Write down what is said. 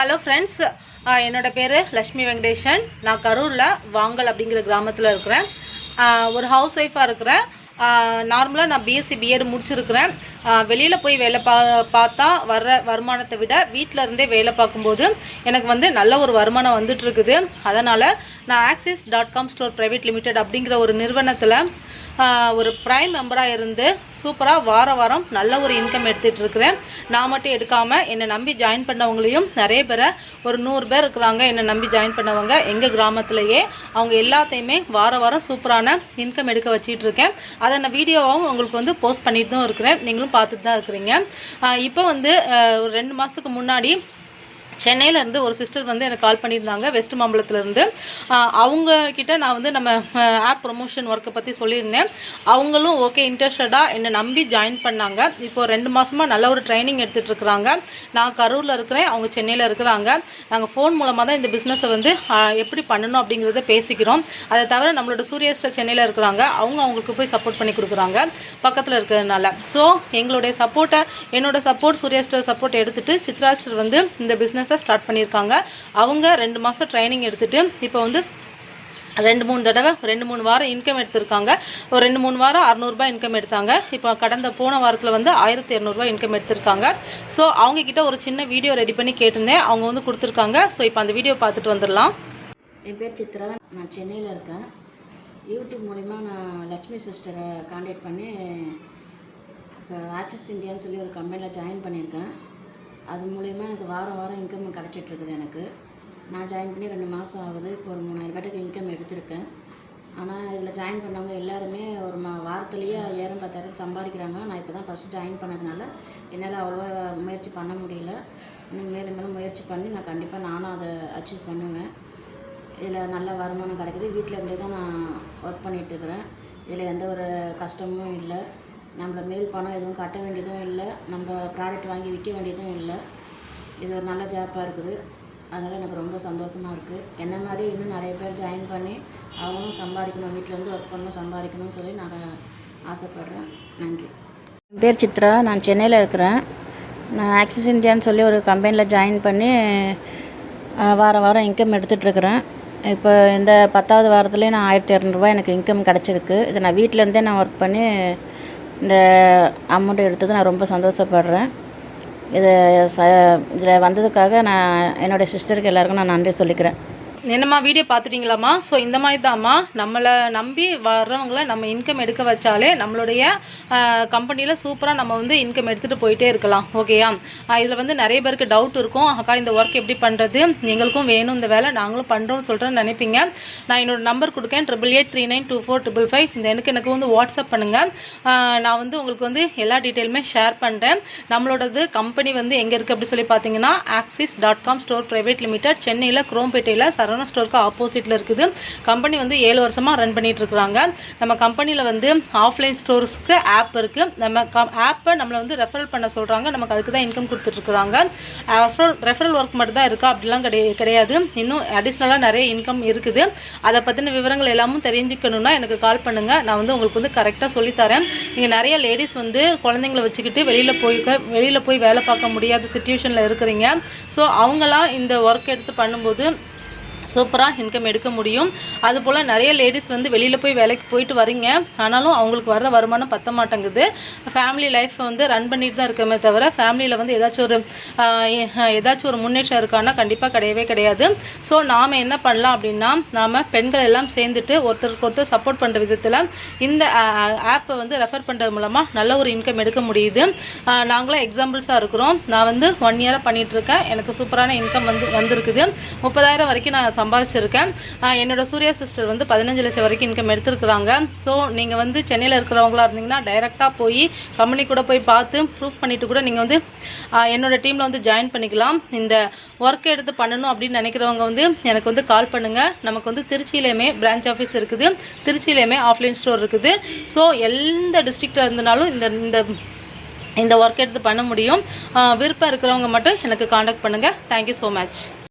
Hello friends என்னோட பேர் லக்ஷ்மி வெங்கடேஷன் நான் கரூரில் வாங்கல் அப்படிங்கிற கிராமத்தில் இருக்கிறேன். ஒரு ஹவுஸ் ஒய்ஃபாக இருக்கிறேன். நார்மலாக நான் பிஎஸ்சி பிஎட் முடிச்சிருக்கிறேன். வெளியில் போய் வேலை பா பார்த்தா வர்ற வருமானத்தை விட வீட்டில் இருந்தே வேலை பார்க்கும்போது எனக்கு வந்து நல்ல ஒரு வருமானம் வந்துட்டு இருக்குது அதனால் நான் Axis dot com store private limited அப்படிங்கிற ஒரு நிறுவனத்தில் ஒரு ப்ரைம் மெம்பராக இருந்து சூப்பராக வார வாரம் நல்ல ஒரு இன்கம் எடுத்துகிட்டு இருக்கிறேன் நான் மட்டும் எடுக்காமல் என்னை நம்பி ஜாயின் பண்ணவங்களையும் நிறைய பேரை ஒரு நூறு பேர் இருக்கிறாங்க என்னை நம்பி ஜாயின் பண்ணவங்க எங்கள் கிராமத்திலேயே. அவங்க எல்லாத்தையுமே வார வாரம் சூப்பரான இன்கம் எடுக்க வச்சிட்ருக்கேன் அதை நான் வீடியோவாகவும் உங்களுக்கு வந்து போஸ்ட் பண்ணிட்டு தான் இருக்கிறேன். நீங்களும் பார்த்துட்டு தான் இருக்கிறீங்க இப்போ வந்து ஒரு ரெண்டு மாதத்துக்கு முன்னாடி சென்னையிலேருந்து ஒரு சிஸ்டர் வந்து எனக்கு கால் பண்ணியிருந்தாங்க வெஸ்ட் மாம்பலத்துலேருந்து அவங்க கிட்ட நான் வந்து நம்ம ஆப் ப்ரொமோஷன் ஒர்க்கை பற்றி சொல்லியிருந்தேன். அவங்களும் ஓகே இன்ட்ரெஸ்டடாக என்னை நம்பி ஜாயின் பண்ணாங்க. இப்போ ரெண்டு மாதமாக நல்ல ஒரு ட்ரைனிங் எடுத்துகிட்டு இருக்கிறாங்க. நான் கரூரில் இருக்கிறேன் அவங்க சென்னையில் இருக்கிறாங்க. நாங்கள் ஃபோன் மூலமாக தான் இந்த பிஸ்னஸை வந்து எப்படி பண்ணணும் அப்படிங்கிறத பேசிக்கிறோம். அதை தவிர நம்மளோட சூரியஸ்டர் சென்னையில் இருக்கிறாங்க. அவங்க அவங்களுக்கு போய் சப்போர்ட் பண்ணி கொடுக்குறாங்க பக்கத்தில் இருக்கிறதுனால. ஸோ எங்களுடைய சப்போர்ட்டை என்னோட சப்போர்ட் சூரியஸ்டர் சப்போர்ட் எடுத்துகிட்டு சித்ராஸ்டர் வந்து இந்த பிஸ்னஸ் ஸ்டார்ட் பண்ணியிருக்காங்க. அவங்க ரெண்டு மாதம் ட்ரைனிங் எடுத்துட்டு இப்போ வந்து ரெண்டு மூணு தடவை ரெண்டு மூணு வாரம் இன்கம் எடுத்திருக்காங்க. ஒரு ரெண்டு மூணு வாரம் அறநூறுபா இன்கம் எடுத்தாங்க. இப்போ கடந்த போன வாரத்தில் வந்து ஆயிரத்தி இரநூறுபா இன்கம் எடுத்திருக்காங்க. ஸோ அவங்கக்கிட்ட ஒரு சின்ன வீடியோ ரெடி பண்ணி கேட்டிருந்தேன். அவங்க வந்து கொடுத்துருக்காங்க. ஸோ இப்போ அந்த வீடியோ பார்த்துட்டு வந்துடலாம். என் பேர் சித்ரா. நான் சென்னையில் இருக்கேன். யூடியூப் மூலிமா நான் லட்சுமி சிஸ்டரை காண்டாக்ட் பண்ணி இப்போ ஆக்சிஸ் இந்தியான்னு சொல்லி ஒரு கம்பெனியில் ஜாயின் பண்ணியிருக்கேன். அது மூலயமா எனக்கு வாரம் வாரம் இன்கம் கிடச்சிட்ருக்குது எனக்கு. நான் ஜாயின் பண்ணி ரெண்டு மாதம் ஆகுது. இப்போ ஒரு மூணாயிரம் ரூபாய்க்கு இன்கம் எடுத்திருக்கேன். ஆனால் இதில் ஜாயின் பண்ணவங்க எல்லாருமே ஒரு மா வாரத்துலேயே ஐயாயிரம் பத்தாயிரம் சம்பாதிக்கிறாங்க. நான் இப்போ தான் ஃபஸ்ட்டு ஜாயின் பண்ணதுனால என்னால் அவ்வளோ முயற்சி பண்ண முடியல. இன்னும் மேலும் மேலும் முயற்சி பண்ணி நான் கண்டிப்பாக நானும் அதை அச்சீவ் பண்ணுவேன். இதில் நல்ல வருமானம் கிடைக்குது. வீட்டில் இருந்தே தான் நான் ஒர்க் பண்ணிகிட்ருக்குறேன் இதில் எந்த ஒரு கஷ்டமும் இல்லை. நம்மள மேல் பணம் எதுவும் கட்ட வேண்டியதும் இல்லை. நம்ம ப்ராடக்ட் வாங்கி விற்க வேண்டியதும் இல்லை. இது ஒரு நல்ல ஜாப்பாக இருக்குது. அதனால் எனக்கு ரொம்ப சந்தோஷமாக இருக்குது என்ன மாதிரி இன்னும் நிறைய பேர் ஜாயின் பண்ணி அவங்களும் சம்பாதிக்கணும். வீட்டிலேருந்து ஒர்க் பண்ணணும் சம்பாதிக்கணும்னு சொல்லி நான் ஆசைப்பட்றேன். நன்றி. என் பேர் சித்ரா. நான் சென்னையில் இருக்கிறேன். நான் ஆக்சிஸ் இந்தியான்னு சொல்லி ஒரு கம்பெனியில் ஜாயின் பண்ணி வாரம் வாரம் இன்கம் எடுத்துகிட்ருக்குறேன் இப்போ இந்த பத்தாவது வாரத்துலேயே நான் ஆயிரத்தி இரநூறுபா எனக்கு இன்கம் கிடச்சிருக்கு. இதை நான் வீட்டிலேருந்தே நான் ஒர்க் பண்ணி இந்த அமௌண்ட் எடுத்தது நான் ரொம்ப சந்தோஷப்படுறேன். இது ச இதில் வந்ததுக்காக நான் என்னோடய சிஸ்டருக்கு எல்லாருக்கும் நான் நன்றி சொல்லிக்கிறேன். என்னம்மா வீடியோ பார்த்துட்டிங்களாம்மா? ஸோ இந்த மாதிரி தான்மா நம்மளை நம்பி வர்றவங்கள நம்ம இன்கம் எடுக்க வச்சாலே நம்மளுடைய கம்பெனியில் சூப்பராக நம்ம வந்து இன்கம் எடுத்துகிட்டு போயிட்டே இருக்கலாம். ஓகேயா இதில் வந்து நிறைய பேருக்கு டவுட் இருக்கும். அக்கா இந்த ஒர்க் எப்படி பண்ணுறது எங்களுக்கும் வேணும் இந்த வேலை. நாங்களும் பண்ணுறோம்னு சொல்கிறேன்னு நினைப்பீங்க. நான் என்னோடய number கொடுக்கேன் triple eight three nine two four triple five இந்த எனக்கு எனக்கு வந்து வாட்ஸ்அப் பண்ணுங்கள் நான் வந்து உங்களுக்கு வந்து எல்லா டீட்டெயிலுமே ஷேர் பண்ணுறேன் நம்மளோடது கம்பெனி வந்து எங்கே இருக்குது அப்படி சொல்லி பார்த்தீங்கன்னா Axis dot com store private limited சென்னையில் குரோம்பேட்டையில் சரவணா ஸ்டோருக்கு ஆப்போசிட்டில் இருக்குது. கம்பெனி வந்து ஏழு வருஷமாக ரன் பண்ணிட்டு இருக்கிறாங்க. நம்ம கம்பெனியில் வந்து ஆஃப்லைன் ஸ்டோர்ஸ்க்கு ஆப் இருக்குது நம்ம கம் ஆப்பை நம்மளை வந்து ரெஃபரல் பண்ண சொல்கிறாங்க நமக்கு அதுக்கு தான் இன்கம் கொடுத்துட்ருக்குறாங்க ரெஃபரல் ரெஃபரல் ஒர்க் மட்டும் தான் இருக்கா? அப்படிலாம் கிடையாது கிடையாது. இன்னும் அடிஷ்னலாக நிறைய இன்கம் இருக்குது. அதை பற்றின விவரங்கள் எல்லாமும் தெரிஞ்சுக்கணுன்னா எனக்கு கால் பண்ணுங்கள் நான் வந்து உங்களுக்கு வந்து கரெக்டாக சொல்லித்தரேன் நீங்கள் நிறைய லேடிஸ் வந்து குழந்தைங்கள வச்சுக்கிட்டு வெளியில் போய் வெளியில் போய் வேலை பார்க்க முடியாத சுச்சுவேஷனில் இருக்கிறீங்க. ஸோ அவங்களாம் இந்த ஒர்க் எடுத்து பண்ணும்போது சூப்பராக இன்கம் எடுக்க முடியும். அதுபோல் நிறைய லேடிஸ் வந்து வெளியில் போய் வேலைக்கு போயிட்டு வரீங்க. ஆனாலும் அவங்களுக்கு வர்ற வருமானம் பத்த மாட்டேங்குது. ஃபேமிலி லைஃப்பை வந்து ரன் பண்ணிட்டு தான் இருக்கமே தவிர ஃபேமிலியில் வந்து ஏதாச்சும் ஒரு ஏதாச்சும் ஒரு முன்னேற்றம் இருக்கான்னா கண்டிப்பாக கிடையவே கிடையாது. ஸோ நாம் என்ன பண்ணலாம் அப்படின்னா நாம் பெண்கள் எல்லாம் சேர்ந்துட்டு ஒருத்தருக்கு ஒருத்தர் சப்போர்ட் பண்ணுற விதத்தில் இந்த ஆப்பை வந்து ரெஃபர் பண்ணுறது மூலமாக நல்ல ஒரு இன்கம் எடுக்க முடியுது. நாங்களும் எக்ஸாம்பிள்ஸாக இருக்கிறோம். நான் வந்து ஒன் இயராக பண்ணிகிட்ருக்கேன் எனக்கு சூப்பரான இன்கம் வந்து வந்திருக்குது. முப்பதாயிரம் வரைக்கும் நான் சம்பாதிச்சிருக்கேன். என்னோட சூர்யா சிஸ்டர் வந்து பதினஞ்சு லட்சம் வரைக்கும் இன்கம் எடுத்திருக்கிறாங்க. ஸோ நீங்கள் வந்து சென்னையில் இருக்கிறவங்களா இருந்தீங்கன்னா டைரெக்டாக போய் கம்பெனி கூட போய் பார்த்து ப்ரூஃப் பண்ணிட்டு கூட நீங்கள் வந்து என்னோட டீமில் வந்து ஜாயின் பண்ணிக்கலாம். இந்த ஒர்க் எடுத்து பண்ணணும் அப்படின்னு நினைக்கிறவங்க வந்து எனக்கு வந்து கால் பண்ணுங்கள் நமக்கு வந்து திருச்சியிலையுமே பிரான்ச் ஆஃபீஸ் இருக்குது. திருச்சியிலையுமே ஆஃப்லைன் ஸ்டோர் இருக்குது. ஸோ எந்த டிஸ்ட்ரிக்டில் இருந்தனாலும் இந்த இந்த இந்த ஒர்க் எடுத்து பண்ண முடியும். விருப்பம் இருக்கிறவங்க மட்டும் எனக்கு காண்டாக்ட் பண்ணுங்கள் தேங்க்யூ ஸோ மச்